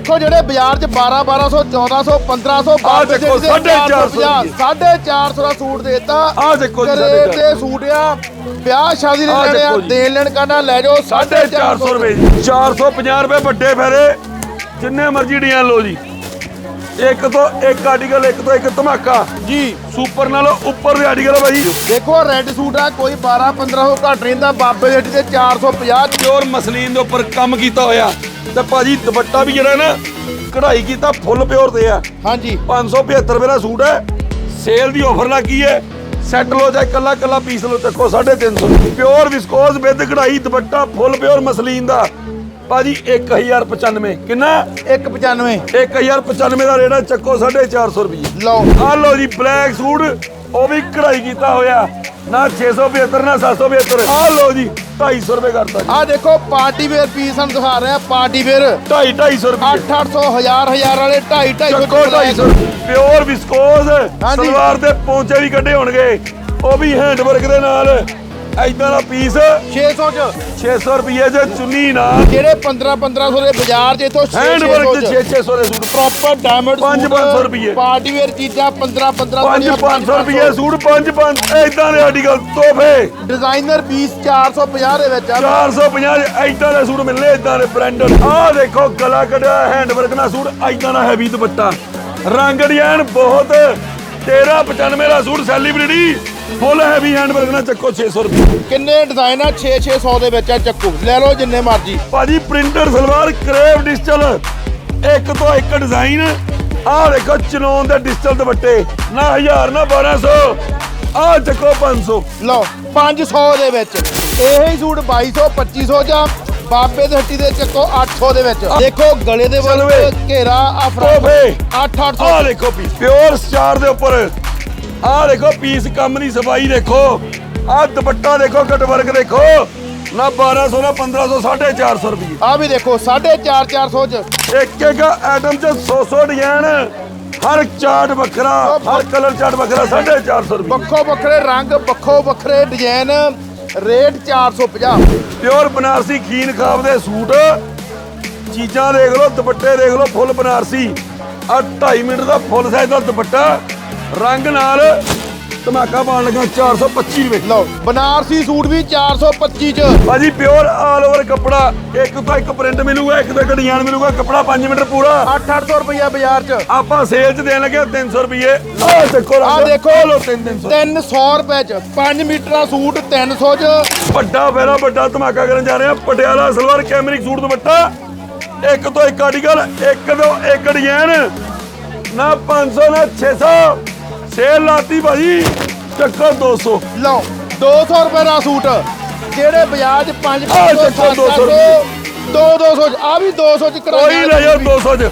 ਦੇਖੋ ਜਿਹੜੇ ਬਾਜ਼ਾਰ 'ਚ 12 1200 1400 1500 ਆਹ ਦੇਖੋ, 450 450 ਦਾ ਸੂਟ ਦੇਤਾ। ਆਹ ਦੇਖੋ ਜੀ, ਗਰੇਡ ਦੇ 450 ਸੂਟ ਆ। ਵਿਆਹ ਸ਼ਾਦੀ ਦੇ ਆਹ ਲੈਣੇ ਆ ਦੇਖੋ ਜੀ। ਦੇਣ ਲੈਣ ਕਰਨਾ ਲੈ ਜਾਓ 450 ਰੁਪਏ ਜੀ। 450 ਰੁਪਏ ਵੱਡੇ ਫੇਰੇ। ਜਿੰਨੇ ਮਰਜ਼ੀ ਡੀਆਂ ਲਓ ਜੀ। ਇੱਕ ਤੋਂ ਇੱਕ ਆਰਟੀਕਲ ਇੱਕ ਤੋਂ ਇੱਕ ਧਮਾਕਾ। ਜੀ। ਸੁਪਰ ਨਾਲੋਂ ਉੱਪਰ ਦੇ ਆਰਟੀਕਲ ਆ ਬਾਈ। ਦੇਖੋ ਰੈੱਡ ਸੂਟ ਆ ਕੋਈ 12 1500 ਘੱਟ ਰਹਿੰਦਾ ਬਾਬੇ ਦੇ ਤੇ 450 ਪਿਓਰ ਮਸਲੀਨ ਦੇ ਉੱਪਰ ਕੰਮ ਕੀਤਾ ਹੋਇਆ। ਤੇ ਭਾਜੀ ਦੁਪੱਟਾ ਵੀ ਜਿਹੜਾ ਨਾ ਕਢਾਈ ਕੀਤਾ ਫੁੱਲ ਪਿਓਰ ਤੇ ਆ। ਹਾਂਜੀ। 575 ਰੁਪਏ ਦਾ ਸੂਟ ਹੈ। ਸੇਲ ਦੀ ਆਫਰ ਲੱਗੀ ਹੈ। ਸੈੱਟ ਲੋ ਚਾਹੇ ਕੱਲਾ ਕੱਲਾ ਪੀਸ ਲੋ ਚੱਕੋ 350 ਪਿਓਰ ਵਿਸਕੋਸ ਵਿਦ ਕਢਾਈ ਦੁਪੱਟਾ ਫੁੱਲ ਪਿਓਰ ਮਸਲੀਨ ਦਾ। ਭਾਜੀ 1095 ਕਿੰਨਾ? 195 1095 ਦਾ ਰੇਟ ਹੈ ਚੱਕੋ 450 ਰੁਪਏ ਲਓ। ਆ ਲੋ ਜੀ ਬਲੈਕ ਸੂਟ ਉਹ ਵੀ ਕਢਾਈ ਕੀਤਾ ਹੋਇਆ। ਨਾ 675 ਨਾ 775 ਆ ਲੋ ਜੀ 250 ਰੁਪਏ ਕਰਤਾ ਜੀ। ਆ ਦੇਖੋ ਪਾਰਟੀ ਵੇਅਰ ਪੀਸ ਸਾਨੂੰ ਦਿਖਾ ਰਹੇ ਆ ਪਾਰਟੀ ਵੇਅਰ। 2.5 250 ਰੁਪਏ। 8-800 1000 1000 ਵਾਲੇ 2.5 ਚੱਕੋ 250 ਪਿਓਰ ਵਿਸਕੋਸ। ਸਲਵਾਰ ਦੇ ਪੌਂਚੇ ਵੀ ਕੱਢੇ ਹੋਣਗੇ। ਉਹ ਵੀ ਹੈਂਡ ਵਰਕ ਦੇ ਨਾਲ। ਐਦਾਂ ਦਾ ਪੀਸ 600 ਚ। 600 ਰੁਪਏ ਚ ਚੁੰਨੀ ਨਾ। ਜਿਹੜੇ 15 1500 ਦੇ ਬਾਜ਼ਾਰ 'ਚ ਇਥੋਂ ਹੈਂਡ ਵਰਕ ਚ 600 ਦੇ ਸੂਟ। ਪ੍ਰੋਪਰ ਡਾਇਮੰਡ ਪੰਜ ਪੰਜ ਸੌ ਰੁਪਈਏ। ਪਾਰਟੀ ਵੇਅਰ ਚੀਜ਼ਾਂ 15 15 5 500 ਰੁਪਏ ਸੂਟ 5 5 ਐਦਾਂ ਦੇ ਆਰਟੀਕਲ ਤੋਹਫੇ। ਡਿਜ਼ਾਈਨਰ ਪੀਸ 450 ਦੇ ਵਿੱਚ ਆ। 450 ਐਦਾਂ ਦੇ ਸੂਟ ਮਿਲਨੇ ਐਦਾਂ ਦੇ ਬ੍ਰਾਂਡਡ ਆਹ ਦੇਖੋ ਗਲਾ ਕੱਢਿਆ ਹੈਂਡ ਵਰਕ ਨਾਲ ਸੂਟ ਐਦਾਂ ਦਾ ਹੈਵੀ ਦੁਪੱਟਾ। ਰੰਗ ਡਿਜ਼ਾਈਨ ਬਹੁਤ 1395 ਦਾ suit celebrity full heavy hand work ਨਾਲ ਚੱਕੋ 600 ਰੁਪਏ। ਕਿੰਨੇ ਡਿਜ਼ਾਈਨ ਆ? 6 600 ਦੇ ਵਿੱਚ ਆ ਚੱਕੂ। ਲੈ ਲਓ ਜਿੰਨੇ ਮਰਜ਼ੀ। ਭਾਜੀ ਪ੍ਰਿੰਟਰ ਸਲਵਾਰ ਕਰੇਵ ਡਿਜੀਟਲ ਇੱਕ ਤੋਂ ਇੱਕ ਡਿਜ਼ਾਈਨ ਆਹ ਦੇਖੋ ਚਨੋਨ ਦੇ ਡਿਜੀਟਲ ਦੁਪੱਟੇ। ਨਾ 1000 ਨਾ 1200 ਆਹ ਚੱਕੋ 500 ਲਓ 500 ਦੇ ਵਿੱਚ। ਇਹ ਹੀ ਸੂਟ 2200 2500 ਚ ਆ। ਬਾਬੇ ਦੇ ਹੱਟੀ ਦੇ ਚੱਕੋ 800 ਦੇ ਵਿੱਚ। ਦੇਖੋ ਗਲੇ ਦੇ ਵੱਲ। ਘੇਰਾ ਤੋਹਫੇ। 8-800 ਆਹ ਦੇਖੋ ਪੀਸ ਪਿਓਰ ਸਟਾਰ ਦੇ ਉੱਪਰ। ਆਹ ਦੇਖੋ ਪੀਸ ਕੰਮ ਦੀ ਸਫ਼ਾਈ ਦੇਖੋ। ਆਹ ਦੁਪੱਟਾ ਦੇਖੋ ਕਟ ਵਰਕ ਦੇਖੋ। ਨਾ 1200 ਨਾ 1500 450 ਰੁਪਏ ਆ ਵੀ ਦੇਖੋ 4.5 400 ਚ। ਇੱਕ ਇੱਕ ਆਈਟਮ ਚ 100 100 ਡਿਜ਼ਾਈਨ। ਹਰ ਚਾਰਟ ਵੱਖਰਾ ਹਰ ਕਲਰ ਚਾਰਟ ਵੱਖਰਾ 450 ਰੁਪਏ ਵੱਖੋ ਵੱਖਰੇ ਰੰਗ ਵੱਖੋ ਵੱਖਰੇ ਡਿਜ਼ਾਈਨ। ਰੇਟ 450 ਪਿਓਰ ਬਨਾਰਸੀ ਖੀਨ ਖਾਬ ਦੇ ਸੂਟ। ਚੀਜ਼ਾਂ ਦੇਖ ਲਓ ਦੁਪੱਟੇ ਦੇਖ ਲਓ ਫੁੱਲ ਬਨਾਰਸੀ। ਆ 2.5 ਮੀਟਰ ਦਾ ਫੁੱਲ ਸਾਈਜ਼ ਦਾ ਦੁਪੱਟਾ। ਰੰਗ ਨਾਲ ਧਮਾਕਾ ਪਾਉਣ ਲੱਗਾ 425 ਰੁਪਏ। ਲਓ ਬਨਾਰਸੀ ਸੂਟ ਵੀ 425 ਚ। ਭਾਜੀ ਪਿਓਰ ਆਲ ਓਵਰ ਕੱਪੜਾ ਇੱਕ ਤੋਂ ਇੱਕ ਪ੍ਰਿੰਟ ਮਿਲੂਗਾ ਇੱਕ ਤੋਂ ਇੱਕ ਡਿਜ਼ਾਈਨ ਮਿਲੂਗਾ ਕੱਪੜਾ 5 ਮੀਟਰ ਪੂਰਾ। 8-800 ਰੁਪਇਆ ਬਾਜ਼ਾਰ ਚ। ਆਪਾਂ ਸੇਲ 'ਚ ਦੇਣ ਲੱਗੇ 300 ਰੁਪਏ ਆਹ ਦੇਖੋ ਆ ਦੇਖੋ ਲੋ 300 300 ਰੁਪਏ ਚ। 5 ਮੀਟਰ ਦਾ ਸੂਟ 300 ਚ। ਵੱਡਾ ਫੇਰਾ ਵੱਡਾ ਧਮਾਕਾ ਕਰਨ ਜਾ ਰਹੇ ਆ। ਪਟਿਆਲਾ ਸਲਵਾਰ ਕੈਮਰਿਕ ਸੂਟ ਦੁਪੱਟਾ ਇੱਕ ਤੋਂ ਇੱਕ ਆਰਟੀਕਲ ਇੱਕ ਤੋਂ ਇੱਕ ਡਿਜ਼ਾਈਨ ਨਾ 500 ਨਾ 600 ਸੇਲ ਲਾਤੀ ਭਾਜੀ ਚੱਕਰ 200 ਲਓ 200 ਰੁਪਏ ਦਾ ਸੂਟ। ਜਿਹੜੇ ਬਾਜ਼ਾਰ ਚ 5 ਆਹ ਦੇਖੋ 200 2 200 ਚ ਆ ਵੀ 200 ਚ ਕਰਾਇਆ ਕੋਈ ਲੈ ਜਾਓ 200 ਚ।